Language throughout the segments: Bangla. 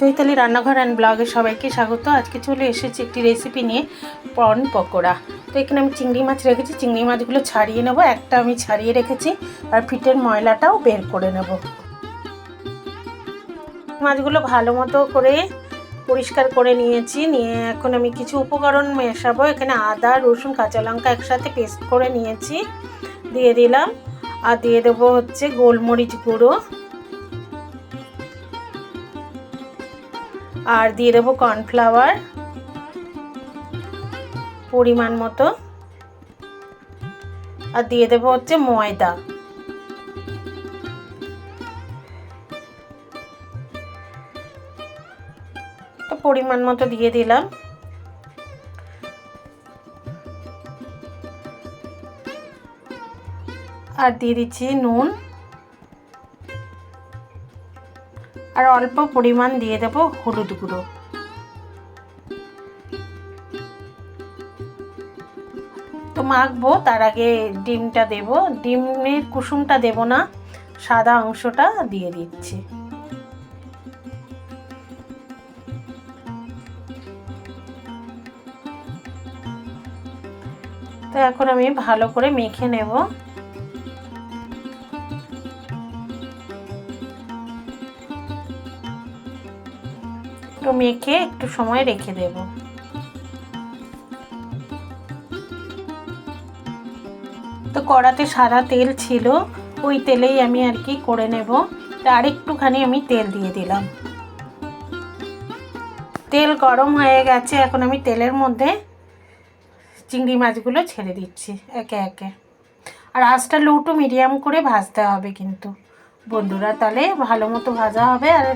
চৈতালি রান্নাঘর অ্যান্ড ব্লগে সবাইকে স্বাগত। আজকে চলে এসেছি একটি রেসিপি নিয়ে প্রন পকোড়া। তো এখানে আমি চিংড়ি মাছ রেখেছি, চিংড়ি মাছগুলো ছাড়িয়ে নেব। একটা আমি ছাড়িয়ে রেখেছি, আর ফিটের ময়লাটাও বের করে নেব। মাছগুলো ভালো মতো করে পরিষ্কার করে নিয়েছি। নিয়ে এখন আমি কিছু উপকরণ মেশাবো। এখানে আদা, রসুন, কাঁচা লঙ্কা একসাথে পেস্ট করে নিয়েছি। দিয়ে দিলাম। আর দিয়ে দেবো হচ্ছে গোলমরিচ গুঁড়ো। আর দিয়ে দেবো কর্নফ্লাওয়ার পরিমাণ মতো। আর দিয়ে দেবো হচ্ছে ময়দা। তো পরিমাণ মতো দিয়ে দিলাম। আর দিয়ে দিচ্ছি নুন। আর অল্প পরিমাণ দিয়ে দেব হলুদ গুঁড়ো। তো মাখবো, তার আগে ডিমটা দেব। ডিমের কুসুমটা দেব না, সাদা অংশটা দিয়ে দিচ্ছি। তো এখন আমি ভালো করে মেখে নেব। তো মেখে একটু সময় রেখে দেব। তো কড়াতে সাদা তেল ছিল, ওই তেলেই আমি আর কি করে নেব। তো আরেকটুখানি আমি তেল দিয়ে দিলাম। তেল গরম হয়ে গেছে, এখন আমি তেলের মধ্যে চিংড়ি মাছগুলো ছেড়ে দিচ্ছি একে একে। আর আঁচটা লো মিডিয়াম করে ভাজতে হবে কিন্তু। বন্ধুরা, তাহলে ভালো মতো ভাজা হবে আর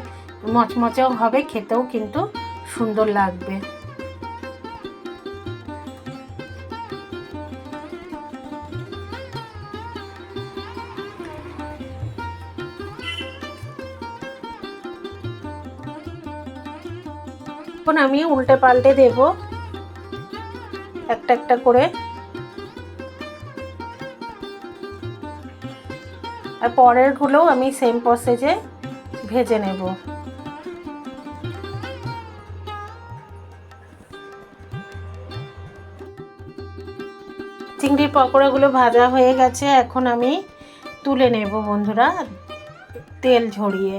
মচমচেও হবে, খেতেও কিন্তু সুন্দর লাগবে। এখন আমি উল্টে পাল্টে দেব। একটা একটা করে। আর পরেরগুলো আমি সেম প্রসেসে ভেজে নেব। চিংড়ির পকোড়াগুলো ভাজা হয়ে গেছে, এখন আমি তুলে নেব বন্ধুরা তেল ঝরিয়ে।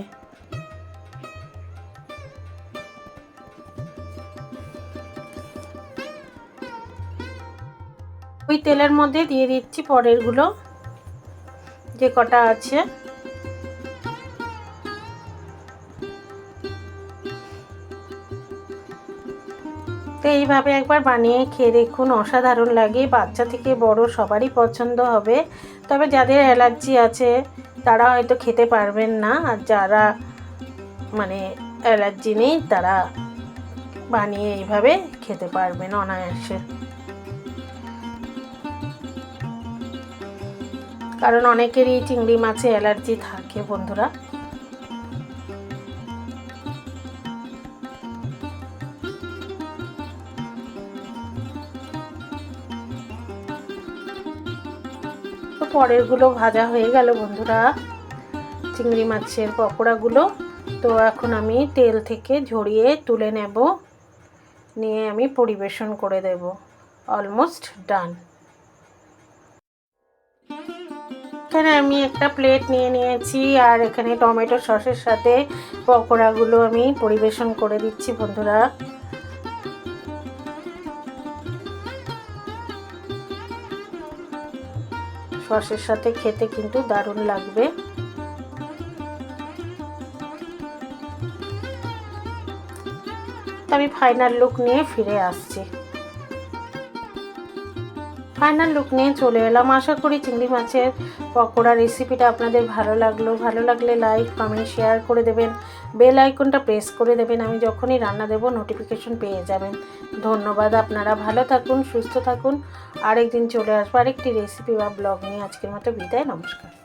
ওই তেলের মধ্যে দিয়ে দিচ্ছি পরেরগুলো, যে কটা আছে। তো এইভাবে একবার বানিয়ে খেয়ে দেখুন, অসাধারণ লাগে। বাচ্চা থেকে বড় সবারই পছন্দ হবে। তবে যাদের অ্যালার্জি আছে, তারা হয়তো খেতে পারবেন না। আর যারা মানে অ্যালার্জি নেই, তারা বানিয়ে এইভাবে খেতে পারবেন অনায়াসে। কারণ অনেকেরই চিংড়ি মাছে অ্যালার্জি থাকে, বন্ধুরা। পরেরগুলো ভাজা হয়ে গেল বন্ধুরা। চিংড়ি মাছের পকোড়াগুলো। তো এখন আমি তেল থেকে ঝরিয়ে তুলে নেব। নিয়ে আমি পরিবেশন করে দেব। অলমোস্ট ডান এখানে আমি একটা প্লেট নিয়ে নিয়েছি আর এখানে টমেটো সসের সাথে পকোড়াগুলো আমি পরিবেশন করে দিচ্ছি বন্ধুরা। সসের সাথে খেতে কিন্তু দারুণ লাগবে। আমি ফাইনাল লুক নিয়ে ফিরে আসছি। ফাইনাল লুক নিয়ে চলে এলাম। আশা করি চিংড়ি মাছের পকোড়া রেসিপিটা আপনাদের ভালো লাগল। ভালো লাগলে লাইক কমেন্ট শেয়ার করে দেবেন। বেল আইকনটা প্রেস করে দেবেন। আমি যখনই রান্না দেব নোটিফিকেশন পেয়ে যাবেন। ধন্যবাদ আপনারা। ভালো থাকুন, সুস্থ থাকুন। আরেকদিন চলে আসব। আরেকটি রেসিপি বা ব্লগ নিয়ে। আজকের মতো বিদায়। নমস্কার।